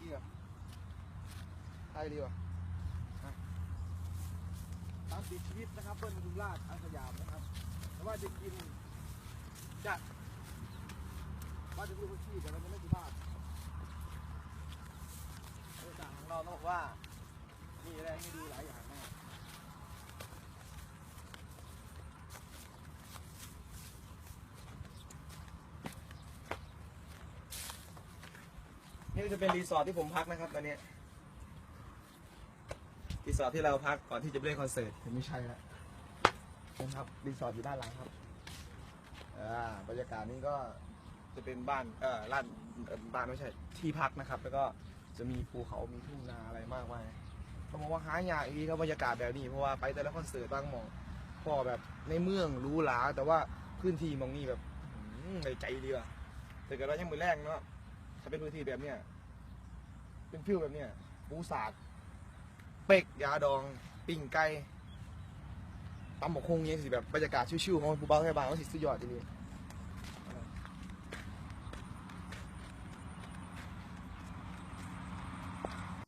กี้อใช่ดีวะตามติดชีวิตนะครับเบิ้ลปทุมราชอันสยามนะครับแต่ว่าจะกินจะว่าจะพูดว่าขี้แต่เราจะไม่สุภาพบรากาศของเราต้องบอกว่ามีอะไรไม่ดูหลายอย่างมาก นี่จะเป็นรีสอร์ทที่ผมพักนะครับตอนนี้รีสอร์ทที่เราพักก่อนที่จะไปเล่นคอนเสิร์ตไม่ใช่แล้วนะครับรีสอร์ทอยู่ด้านหลังครับอ่าบรรยากาศนี้ก็จะเป็นบ้านเอ่อร้านบ้านไม่ใช่ที่พักนะครับ แล้วก็จะมีภูเขามีทุ่งนาอะไรมากมายต้องบอกว่าหายากอีกครับบรรยากาศแบบนี้เพราะว่าไปแต่ละคอนเสิร์ตบางหมองพอแบบในเมืองรู้หลาแต่ว่าพื้นที่มองนี้แบบอื้อหือใจดีว่ะแต่ก็เรายังมือแรกเนาะ ถ้าเป็นพื้นที่แบบเนี้ยเป็นฟิวแบบเนี้ยปูสาดเป็กยาดองปิ่งไก่ตำหมกคงยังสิแบบบรรยากาศชิวๆของภูเบาแค่บางก็สิสุดยอดจริง